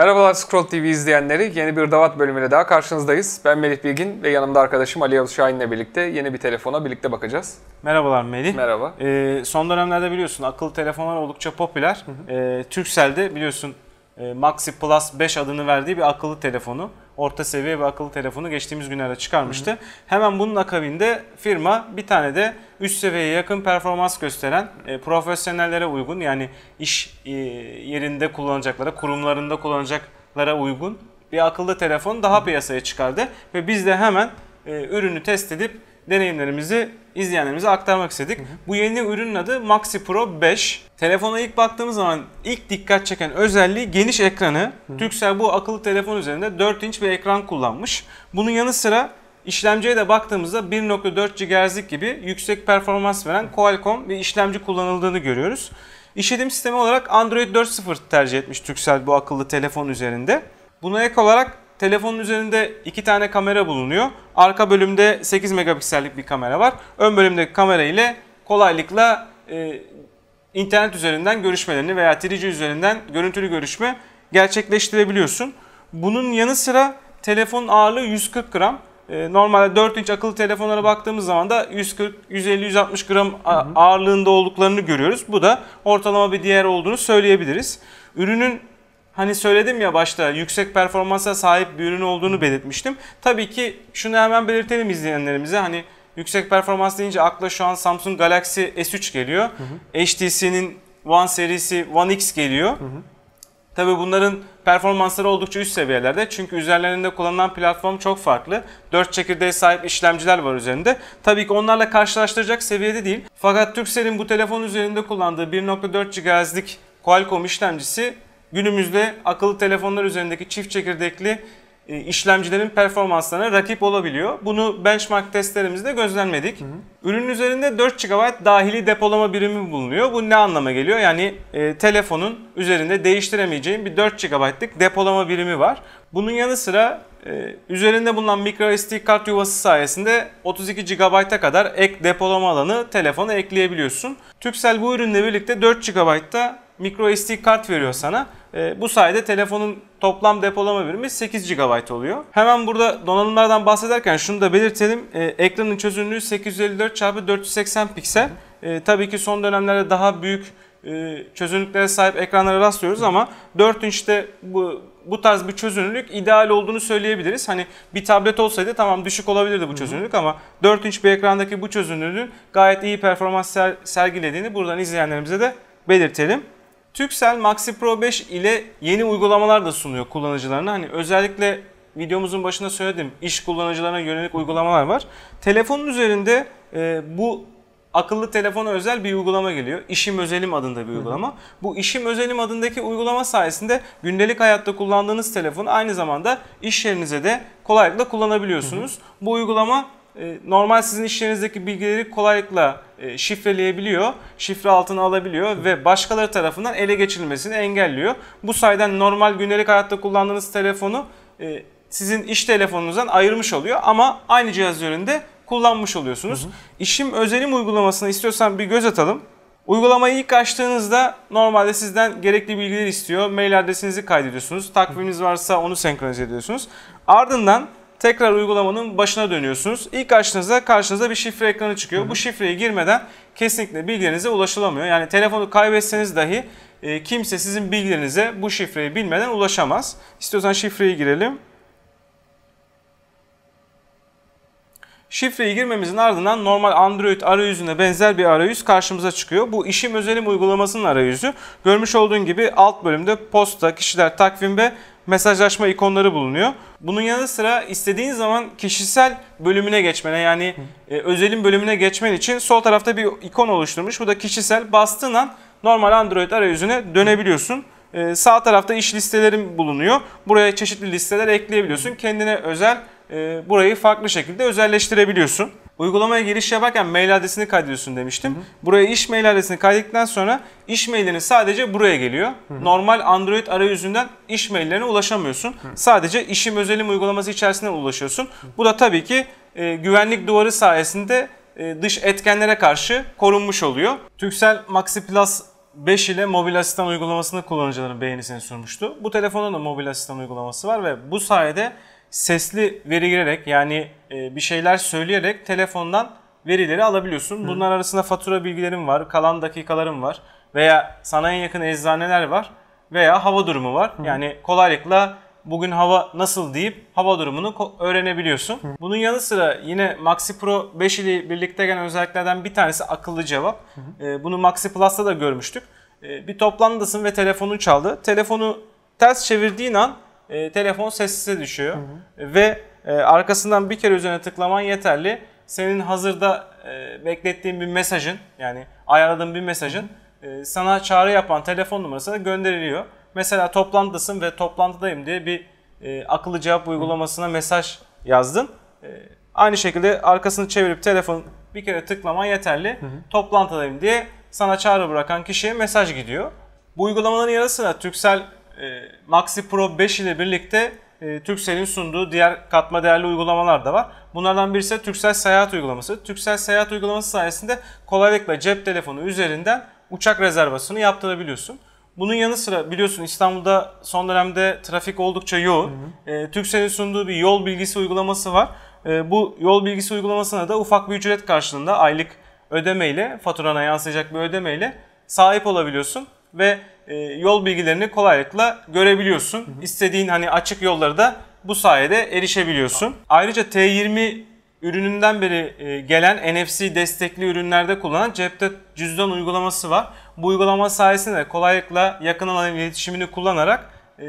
Merhabalar Scroll TV izleyenleri. Yeni bir Davat bölümüyle daha karşınızdayız. Ben Melih Bilgin ve yanımda arkadaşım Ali Yavuz Şahin ile birlikte yeni bir telefona birlikte bakacağız. Merhabalar Melih. Merhaba. Ee, son dönemlerde biliyorsun akıllı telefonlar oldukça popüler. Ee, Turkcell'de biliyorsun e, Maxi Plus 5 adını verdiği bir akıllı telefonu, orta seviye bir akıllı telefonu geçtiğimiz günlerde çıkarmıştı. Hemen bunun akabinde firma bir tane de üst seviyeye yakın performans gösteren, e, profesyonellere uygun yani iş e, yerinde kullanacaklara, kurumlarında kullanacaklara uygun bir akıllı telefon daha piyasaya çıkardı. Ve biz de hemen e, ürünü test edip deneyimlerimizi izleyenlerimize aktarmak istedik. Bu yeni ürünün adı Maxi Pro 5. Telefona ilk baktığımız zaman ilk dikkat çeken özelliği geniş ekranı. Turkcell bu akıllı telefon üzerinde 4 inç bir ekran kullanmış. Bunun yanı sıra işlemciye de baktığımızda 1.4 GHz'lik gibi yüksek performans veren Qualcomm bir işlemci kullanıldığını görüyoruz. İşletim sistemi olarak Android 4.0 tercih etmiş Turkcell bu akıllı telefon üzerinde. Buna ek olarak Telefonun üzerinde iki tane kamera bulunuyor. Arka bölümde 8 megapiksellik bir kamera var. Ön bölümdeki kamera ile kolaylıkla e, internet üzerinden görüşmelerini veya 3G üzerinden görüntülü görüşme gerçekleştirebiliyorsun. Bunun yanı sıra telefonun ağırlığı 140 gram. E, normalde 4 inç akıllı telefonlara baktığımız zaman da 140, 150, 160 gram ağırlığında olduklarını görüyoruz. Bu da ortalama bir değer olduğunu söyleyebiliriz. Ürünün hani söyledim ya başta yüksek performansa sahip bir ürün olduğunu belirtmiştim. Tabii ki şunu hemen belirtelim izleyenlerimize. Hani yüksek performans deyince akla şu an Samsung Galaxy S3 geliyor. HTC'nin One serisi One X geliyor. Hı hı. Tabii bunların performansları oldukça üst seviyelerde. Çünkü üzerlerinde kullanılan platform çok farklı. 4 çekirdeğe sahip işlemciler var üzerinde. Tabii ki onlarla karşılaştıracak seviyede değil. Fakat Turkcell'in bu telefon üzerinde kullandığı 1.4 GHz'lik Qualcomm işlemcisi günümüzde akıllı telefonlar üzerindeki çift çekirdekli e, işlemcilerin performanslarına rakip olabiliyor. Bunu benchmark testlerimizde gözlemledik. Hı hı. Ürünün üzerinde 4 GB dahili depolama birimi bulunuyor. Bu ne anlama geliyor? Yani e, telefonun üzerinde değiştiremeyeceğin bir 4 GB'lık depolama birimi var. Bunun yanı sıra e, üzerinde bulunan microSD kart yuvası sayesinde 32 GB'a kadar ek depolama alanı telefona ekleyebiliyorsun. Turkcell bu ürünle birlikte 4 GB'da microSD kart veriyor sana. E, bu sayede telefonun toplam depolama birimi 8 GB oluyor. Hemen burada donanımlardan bahsederken şunu da belirtelim. E, ekranın çözünürlüğü 854 x 480 piksel. E, tabii ki son dönemlerde daha büyük e, çözünürlüklere sahip ekranlara rastlıyoruz ama 4 inçte bu bu tarz bir çözünürlük ideal olduğunu söyleyebiliriz. Hani bir tablet olsaydı tamam düşük olabilirdi bu çözünürlük ama 4 inç bir ekrandaki bu çözünürlüğün gayet iyi performans sergilediğini buradan izleyenlerimize de belirtelim. Turkcell Maxi Pro 5 ile yeni uygulamalar da sunuyor kullanıcılarına. Hani özellikle videomuzun başında söyledim iş kullanıcılarına yönelik uygulamalar var. Telefonun üzerinde e, bu akıllı telefona özel bir uygulama geliyor. İşim Özelim adında bir uygulama. Hı hı. Bu İşim Özelim adındaki uygulama sayesinde gündelik hayatta kullandığınız telefonu aynı zamanda iş yerinize de kolaylıkla kullanabiliyorsunuz. Hı hı. Bu uygulama normal sizin iş yerinizdeki bilgileri kolaylıkla e, şifreleyebiliyor, şifre altına alabiliyor ve başkaları tarafından ele geçirilmesini engelliyor. Bu sayeden normal gündelik hayatta kullandığınız telefonu e, sizin iş telefonunuzdan ayırmış oluyor ama aynı cihaz üzerinde kullanmış oluyorsunuz. Hı hı. İşim özelim uygulamasına istiyorsan bir göz atalım. Uygulamayı ilk açtığınızda normalde sizden gerekli bilgiler istiyor. Mail adresinizi kaydediyorsunuz. Takviminiz varsa onu senkronize ediyorsunuz. Ardından tekrar uygulamanın başına dönüyorsunuz. İlk açtığınızda karşınıza bir şifre ekranı çıkıyor. Hı hı. Bu şifreyi girmeden kesinlikle bilgilerinize ulaşılamıyor. Yani telefonu kaybetseniz dahi e, kimse sizin bilgilerinize bu şifreyi bilmeden ulaşamaz. İstiyorsan şifreyi girelim. Şifreyi girmemizin ardından normal Android arayüzüne benzer bir arayüz karşımıza çıkıyor. Bu işim özelim uygulamasının arayüzü. Görmüş olduğun gibi alt bölümde posta, kişiler, takvim ve mesajlaşma ikonları bulunuyor. Bunun yanı sıra istediğin zaman kişisel bölümüne geçmene yani e, özelin bölümüne geçmen için sol tarafta bir ikon oluşturmuş. Bu da kişisel. Bastığın an normal Android arayüzüne dönebiliyorsun. E, sağ tarafta iş listelerin bulunuyor. Buraya çeşitli listeler ekleyebiliyorsun. Kendine özel e, burayı farklı şekilde özelleştirebiliyorsun. Uygulamaya giriş yaparken mail adresini kaydediyorsun demiştim. Hı hı. Buraya iş mail adresini kaydettikten sonra iş mailini sadece buraya geliyor. Hı hı. Normal Android arayüzünden iş maillerine ulaşamıyorsun. Hı. Sadece işim özelim uygulaması içerisinden ulaşıyorsun. Hı. Bu da tabii ki e, güvenlik duvarı sayesinde e, dış etkenlere karşı korunmuş oluyor. Turkcell Maxi Plus 5 ile mobil asistan uygulamasını kullanıcıların beğenisini sunmuştu. Bu telefonun da mobil asistan uygulaması var ve bu sayede sesli veri girerek yani e, bir şeyler söyleyerek telefondan verileri alabiliyorsun. Bunlar arasında fatura bilgilerim var, kalan dakikalarım var veya sana en yakın eczaneler var veya hava durumu var. Yani kolaylıkla bugün hava nasıl deyip hava durumunu öğrenebiliyorsun. Bunun yanı sıra yine Maxi Pro 5 ile birlikte gelen özelliklerden bir tanesi akıllı cevap. Ee, bunu Maxi Plus'ta da görmüştük. Ee, bir toplantıdasın ve telefonun çaldı. Telefonu ters çevirdiğin an e, telefon sessize düşüyor. Ve e, arkasından bir kere üzerine tıklaman yeterli. Senin hazırda e, beklettiğin bir mesajın yani ayarladığın bir mesajın e, sana çağrı yapan telefon numarasına gönderiliyor. Mesela toplantıdasın ve toplantıdayım diye bir e, akıllı cevap uygulamasına mesaj yazdın. E, aynı şekilde arkasını çevirip telefon bir kere tıklaman yeterli. Toplantıdayım diye sana çağrı bırakan kişiye mesaj gidiyor. Bu uygulamaların yanı sıra Turkcell e, Maxi Pro 5 ile birlikte e, Turkcell'in sunduğu diğer katma değerli uygulamalar da var. Bunlardan birisi Turkcell Seyahat uygulaması. Turkcell Seyahat uygulaması sayesinde kolaylıkla cep telefonu üzerinden uçak rezervasyonu yaptırabiliyorsun. Bunun yanı sıra biliyorsun İstanbul'da son dönemde trafik oldukça yoğun. E, Turkcell'in sunduğu bir yol bilgisi uygulaması var. E, bu yol bilgisi uygulamasına da ufak bir ücret karşılığında aylık ödemeyle, faturana yansıyacak bir ödemeyle sahip olabiliyorsun ve e, yol bilgilerini kolaylıkla görebiliyorsun. İstediğin hani açık yolları da bu sayede erişebiliyorsun. Ayrıca T20 ürününden beri e, gelen NFC destekli ürünlerde kullanan cepte cüzdan uygulaması var. Bu uygulama sayesinde kolaylıkla yakın alan iletişimini kullanarak e,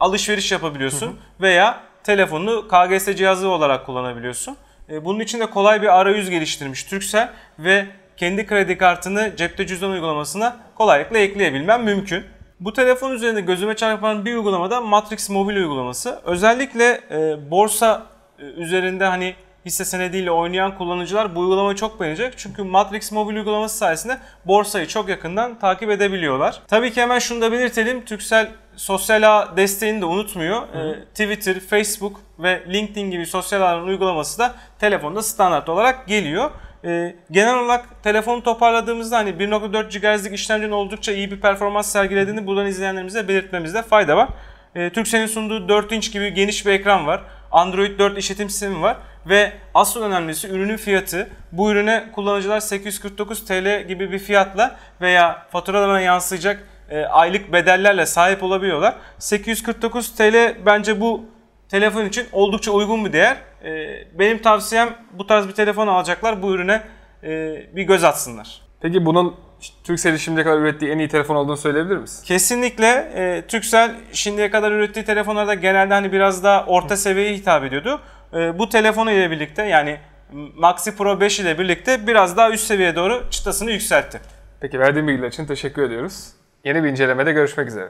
alışveriş yapabiliyorsun veya telefonunu KGS cihazı olarak kullanabiliyorsun. E, bunun için de kolay bir arayüz geliştirmiş Turkcell ve kendi kredi kartını cepte cüzdan uygulamasına kolaylıkla ekleyebilmen mümkün. Bu telefon üzerinde gözüme çarpan bir uygulamada Matrix Mobil uygulaması. Özellikle e, borsa e, üzerinde hani hisse senediyle oynayan kullanıcılar bu uygulamayı çok beğenecek. Çünkü Matrix Mobil uygulaması sayesinde borsayı çok yakından takip edebiliyorlar. Tabii ki hemen şunu da belirtelim. Turkcell sosyal ağ desteğini de unutmuyor. Ee, Twitter, Facebook ve LinkedIn gibi sosyal ağların uygulaması da telefonda standart olarak geliyor. Ee, genel olarak telefonu toparladığımızda hani 1.4 GHz'lik işlemcinin oldukça iyi bir performans sergilediğini buradan izleyenlerimize belirtmemizde fayda var. Ee, Turkcell'in sunduğu 4 inç gibi geniş bir ekran var. Android 4 işletim sistemi var ve asıl önemlisi ürünün fiyatı. Bu ürüne kullanıcılar 849 TL gibi bir fiyatla veya faturalarına yansıyacak e, aylık bedellerle sahip olabiliyorlar. 849 TL bence bu telefon için oldukça uygun bir değer. E, benim tavsiyem bu tarz bir telefon alacaklar bu ürüne e, bir göz atsınlar. Peki bunun Turkcell'in şimdiye kadar ürettiği en iyi telefon olduğunu söyleyebilir misin? Kesinlikle e, Turkcell şimdiye kadar ürettiği telefonlarda genelde hani biraz daha orta seviyeye hitap ediyordu. E, bu telefonu ile birlikte yani Maxi Pro 5 ile birlikte biraz daha üst seviyeye doğru çıtasını yükseltti. Peki verdiğin bilgiler için teşekkür ediyoruz. Yeni bir incelemede görüşmek üzere.